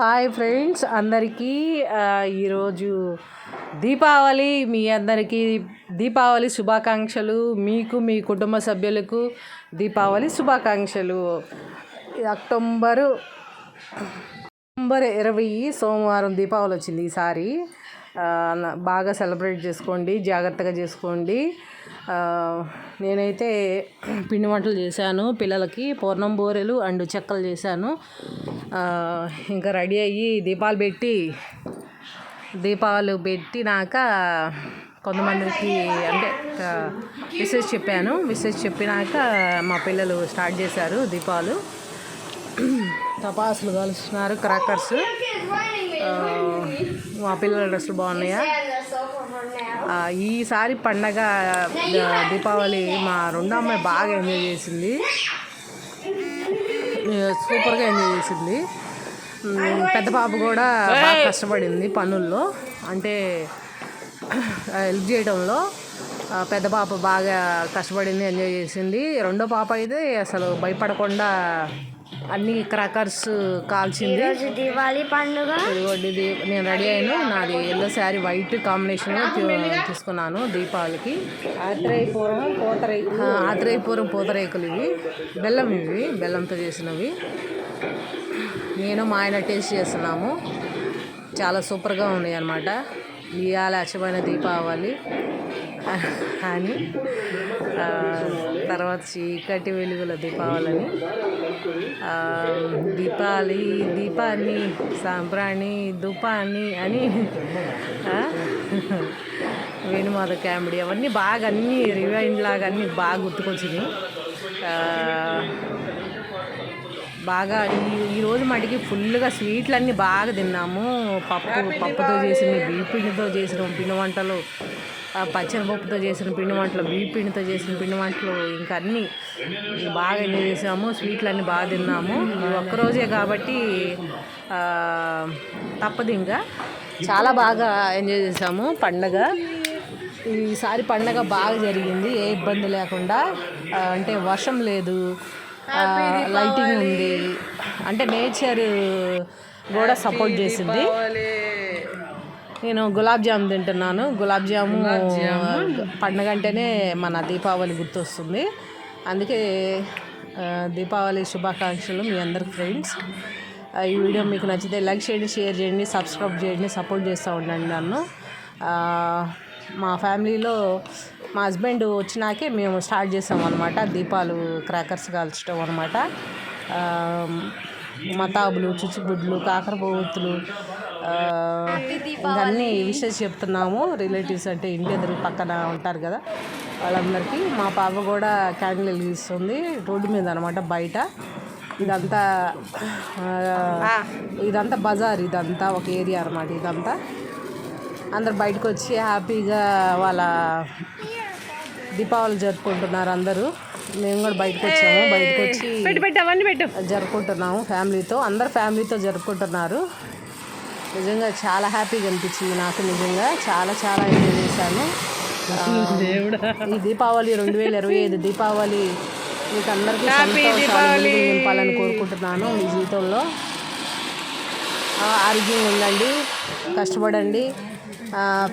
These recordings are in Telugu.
హాయ్ ఫ్రెండ్స్ అందరికీ ఈరోజు దీపావళి మీ అందరికీ దీపావళి శుభాకాంక్షలు మీకు మీ కుటుంబ సభ్యులకు దీపావళి శుభాకాంక్షలు. అక్టోబరు నవంబర్ ఇరవై సోమవారం దీపావళి వచ్చింది ఈసారి. బాగా సెలబ్రేట్ చేసుకోండి జాగ్రత్తగా చేసుకోండి. నేనైతే పిండి వంటలు చేశాను పిల్లలకి పూర్ణం బూరెలు అండ్ చెక్కలు చేశాను. ఇంకా రెడీ అయ్యి దీపాలు పెట్టి దీపాలు పెట్టినాక కొంతమందికి అంటే మెసేజ్ చెప్పాను. మెసేజ్ చెప్పినాక మా పిల్లలు స్టార్ట్ చేశారు దీపాలు. టపాసులు కలుస్తున్నారు క్రాకర్స్ మా పిల్లల డ్రెస్సులు బాగున్నాయా? ఆ, ఈసారి పండగ దీపావళి మా రెండో అమ్మాయి బాగా ఎంజాయ్ చేసింది. సూపర్గా ఎంజాయ్ చేసింది. పెద్ద పాప కూడా బాగా కష్టపడింది పనుల్లో. అంటే హెల్ప్ చేయడంలో పెద్ద పాప బాగా కష్టపడింది ఎంజాయ్ చేసింది. రెండో పాప అయితే అసలు భయపడకుండా అన్ని క్రాకర్స్ కాల్చింది. దివాళీ పండుగ. ఇది నేను రెడీ అయ్యాను. నాది ఎల్లో శారీ వైట్ కాంబినేషన్ తీసుకున్నాను దీపావళికి. ఆత్రేయపురం పూతరేకు ఆత్రేయపురం పూతరేకులు ఇవి. బెల్లం ఇవి బెల్లంతో చేసినవి. నేను మా ఆయన టేస్ట్ చేస్తున్నాము. చాలా సూపర్గా ఉన్నాయి అన్నమాట. ఇవాళ అచ్చమైన దీపావళి. అని తర్వాత చీకటి వెలుగుల దీపావళిని. దీపావళి దీపాన్ని సాంబ్రాణి దుపాన్ని అని వేణుమాధ కామెడీ అవన్నీ బాగా అన్నీ రివైండ్ లాగా అన్నీ బాగా గుర్తుకొచ్చినాయి. బాగా ఈ ఈరోజు మటుకి ఫుల్గా స్వీట్లు అన్నీ బాగా తిన్నాము. పప్పు పప్పుతో చేసిన బీపిండితో చేసినాం చేసిన పిండి వంటలు. పచ్చనిపప్పుతో చేసిన పిండి వంటలు బియ్య పిండితో చేసిన పిండి వంటలు ఇంకా అన్నీ బాగా ఎంజాయ్ చేసాము. స్వీట్లు అన్నీ బాగా తిన్నాము. ఒక్కరోజే కాబట్టి తప్పదు ఇంకా. చాలా బాగా ఎంజాయ్ చేసాము పండగ. ఈసారి పండగ బాగా జరిగింది. ఏ ఇబ్బంది లేకుండా అంటే వర్షం లేదు లైటింగ్ ఉంది. అంటే నేచర్ కూడా సపోర్ట్ చేసింది. నేను గులాబ్ జామ్ తింటున్నాను. గులాబ్ జాము పండగ అంటేనే మన దీపావళి గుర్తొస్తుంది. అందుకే దీపావళి శుభాకాంక్షలు మీ అందరికి ఫ్రెండ్స్. ఈ వీడియో మీకు నచ్చితే లైక్ చేయండి షేర్ చేయండి సబ్స్క్రైబ్ చేయండి సపోర్ట్ చేస్తూ ఉండండి నన్ను. మా ఫ్యామిలీలో మా హస్బెండ్ వచ్చినాకే మేము స్టార్ట్ చేసాం అనమాట దీపాలు క్రాకర్స్ కాల్చడం అనమాట మతాబులు చుచ్చుబుడ్లు కాకరపోతులు ఇవన్నీ విషెస్ చెప్తున్నాము. రిలేటివ్స్ అంటే ఇంటి ఎదురు పక్కన ఉంటారు కదా వాళ్ళందరికీ. మా పాప కూడా క్యాండిల్ వెలిగిస్తుంది రోడ్డు మీద అనమాట బయట. ఇదంతా ఇదంతా బజార్ ఇదంతా ఒక ఏరియా అనమాట ఇదంతా. అందరు బయటకు వచ్చి హ్యాపీగా వాళ్ళ దీపావళి జరుపుకుంటున్నారు అందరూ. మేము కూడా బయటకు వచ్చాము. బయటకు వచ్చి జరుపుకుంటున్నాము ఫ్యామిలీతో. అందరు ఫ్యామిలీతో జరుపుకుంటున్నారు. నిజంగా చాలా హ్యాపీగా అనిపించింది నాకు నిజంగా. చాలా చాలా ఎంజాయ్ చేశాను. ఈ దీపావళి రెండు వేల ఇరవై ఐదు దీపావళి మీకు అందరికీ నింపాలని కోరుకుంటున్నాను మీ జీవితంలో. ఆ, ఆరోగ్యంగా ఉండండి కష్టపడండి.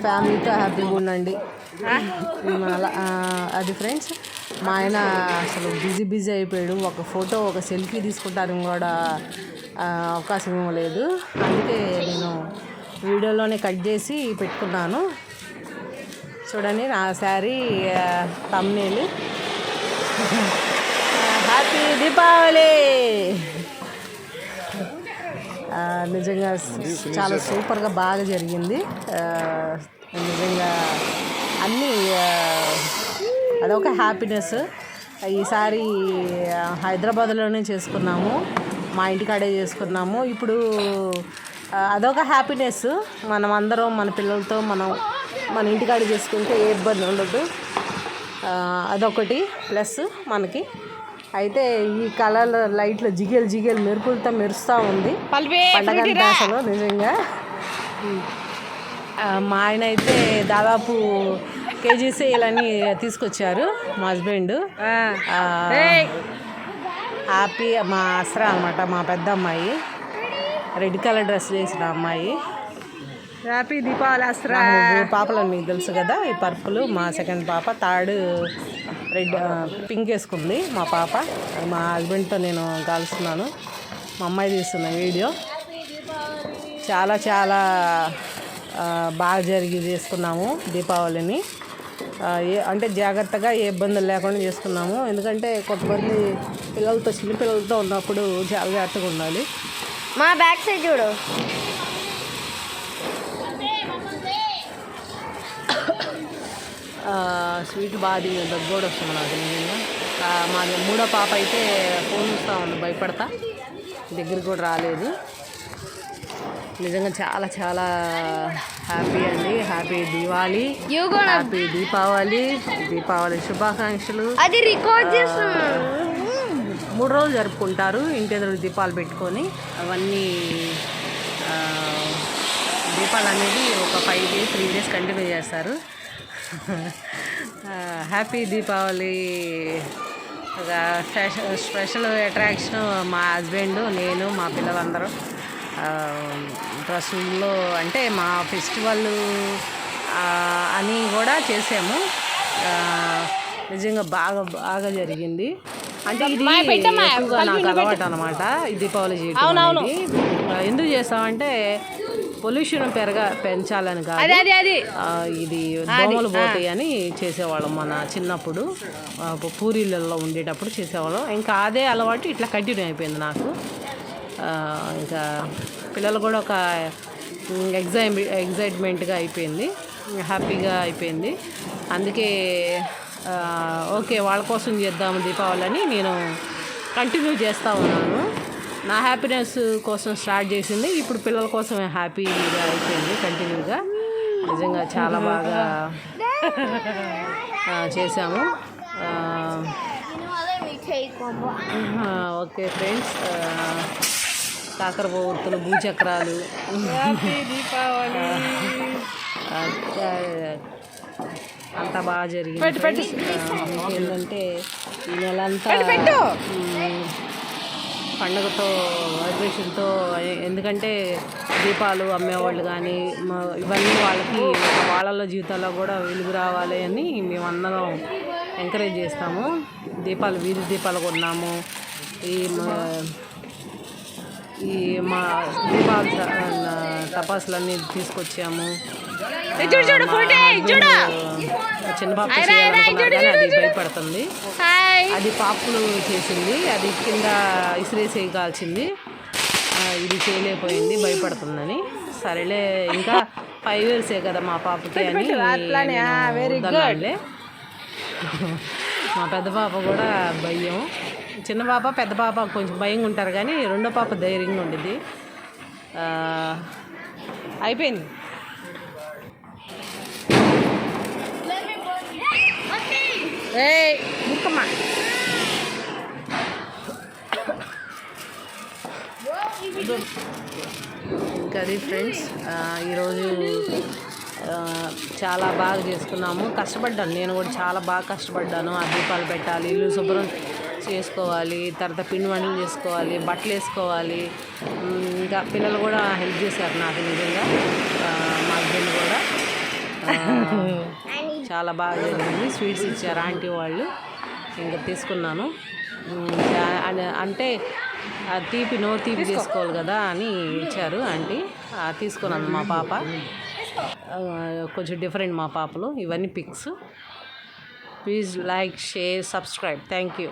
ఫ్యామిలీతో హ్యాపీగా ఉండండి. అది ఫ్రెండ్స్ మా ఆయన అసలు బిజీ బిజీ అయిపోయాడు. ఒక ఫోటో ఒక సెల్ఫీ తీసుకుంటానికి కూడా అవకాశం ఇవ్వలేదు అందుకే నేను వీడియోలోనే కట్ చేసి పెట్టుకున్నాను. చూడండి నా శారీ తమ్నేలు హ్యాపీ దీపావళి! నిజంగా చాలా సూపర్గా బాగా జరిగింది. నిజంగా అన్నీ అదొక హ్యాపీనెస్. ఈసారి హైదరాబాద్లోనే చేసుకున్నాము. మా ఇంటికాడే చేసుకున్నాము. ఇప్పుడు అదొక హ్యాపీనెస్. మనం అందరం మన పిల్లలతో మనం మన ఇంటికాడ చేసుకుంటే ఏ ఇబ్బంది ఉండదు. అదొకటి ప్లస్ మనకి. అయితే ఈ కలర్ లైట్లు జిగేలు జిగేలు మెరుపులతో మెరుస్తూ ఉంది. పండగ అసలు నిజంగా. మా ఆయన అయితే దాదాపు కేజీస్ ఇలాని తీసుకొచ్చారు మా హస్బెండ్. హ్యాపీ మా అసరా అనమాట మా పెద్ద అమ్మాయి. రెడ్ కలర్ డ్రెస్ చేసిన అమ్మాయి. హ్యాపీ దీపావళి అసరా నాకు మూడు పాపలు అని మీకు తెలుసు కదా? ఈ పర్పుల్ మా సెకండ్ పాప థర్డ్ రెడ్ పింక్ వేసుకుంది మా పాప. మా హస్బెండ్తో నేను కలుస్తున్నాను. మా అమ్మాయి తీస్తున్న వీడియో. చాలా చాలా బాగా జరిగి చేసుకున్నాము దీపావళిని. ఏ అంటే జాగ్రత్తగా ఏ ఇబ్బందులు లేకుండా చేసుకున్నాము. ఎందుకంటే కొంతమంది పిల్లలతో చిన్న పిల్లలతో ఉన్నప్పుడు చాలా జాగ్రత్తగా ఉండాలి. మా బ్యాక్ సైడ్ చూడు. స్వీట్ బాగా తిని దగ్గు కూడా వస్తుంది నాకు నిజంగా మా మూడో పాప అయితే ఫోన్ చూస్తూ ఉంది భయపడతా. దగ్గరికి కూడా రాలేదు. నిజంగా చాలా చాలా హ్యాపీ అండి. Happy gonna- happy Deepavali. Deepavali శుభాకాంక్షలు. అది రికార్డ్ మూడు రోజులు జరుపుకుంటారు ఇంటి ఎదురు దీపాలు పెట్టుకొని. అవన్నీ దీపాలు అనేది ఒక five days three days continue చేస్తారు. హ్యాపీ దీపావళి. స్పెషల్ అట్రాక్షన్ మా హస్బెండ్ నేను మా పిల్లలందరూ. డ్రెస్సుల్లో అంటే మా ఫెస్టివల్ అని కూడా చేసాము. నిజంగా బాగా బాగా జరిగింది. అంటే ఇది నాకు అలవాటు అనమాట ఈ దీపావళి చేయడం ఎందుకు చేస్తామంటే పొల్యూషన్ పెరగ పెంచాలని కాదు. ఇది దోమలు పోతాయి అని చేసేవాళ్ళం మన చిన్నప్పుడు. పూరీలలో ఉండేటప్పుడు చేసేవాళ్ళం. ఇంకా అదే అలవాటు ఇట్లా కంటిన్యూ అయిపోయింది నాకు. ఇంకా పిల్లలు కూడా ఒక ఎగ్జైమ్ ఎగ్జైట్మెంట్గా అయిపోయింది. హ్యాపీగా అయిపోయింది. అందుకే ఓకే వాళ్ళ కోసం చేద్దాము దీపావళి అని నేను కంటిన్యూ చేస్తూ ఉన్నాను. నా హ్యాపీనెస్ కోసం స్టార్ట్ చేసింది. ఇప్పుడు పిల్లల కోసం హ్యాపీగా అయిపోయింది కంటిన్యూగా నిజంగా చాలా బాగా చేశాము. ఓకే ఫ్రెండ్స్ కాకర పొత్తులు భూచక్రాలు. అంతా బాగా జరిగింది ఏంటంటే ఈ నెలంతా మ్, పండగతో వైబ్రేషన్తో ఎందుకంటే దీపాలు అమ్మేవాళ్ళు కానీ ఇవన్నీ వాళ్ళకి వాళ్ళ జీవితాల్లో కూడా వెలుగు రావాలి అని మేమందరం ఎంకరేజ్ చేస్తాము. దీపాలు వీధి దీపాలు కొన్నాము. ఈ మ- ఈ మా దీపాలు త- ఆ, టపాసులన్నీ తీసుకొచ్చాము. చిన్న పాప చేయాలనుకున్నారు అది భయపడుతుంది. అది పాపులు చేసింది. అది కింద ఇసిరేసి కాల్చింది. ఇది చేయలేకపోయింది భయపడుతుందని. సరేలే ఇంకా ఫైవ్ ఇయర్సే కదా మా పాపకి అని. మా పెద్ద పాప కూడా భయం. చిన్న పాప పెద్ద పాప కొంచెం భయంగా ఉంటారు కానీ రెండో పాప ధైర్యంగా ఉండిద్ది. అయిపోయింది. ఏయ్ ముక్కమ్మా ఇంకా అది ఫ్రెండ్స్ ఈరోజు చాలా బాగా చేసుకున్నాము. కష్టపడ్డాను. నేను కూడా చాలా బాగా కష్టపడ్డాను. ఆ దీపాలు పెట్టాలి ఇల్లు శుభ్రం చేసుకోవాలి తర్వాత పిండి వంటలు చేసుకోవాలి బట్టలు వేసుకోవాలి. ఇంకా పిల్లలు కూడా హెల్ప్ చేశారు నాకు నిజంగా. మా హస్బెండ్ కూడా. చాలా బాగా జరిగింది. స్వీట్స్ ఇచ్చారు ఆంటీ వాళ్ళు. ఇంకా తీసుకున్నాను. అంటే ఆ తీపి నో తీపి తీసుకోవాలి కదా అని ఇచ్చారు ఆంటీ. తీసుకున్నాను మా పాప. కొంచెం డిఫరెంట్ మా పాపలు. ఇవన్నీ pics please like share subscribe thank you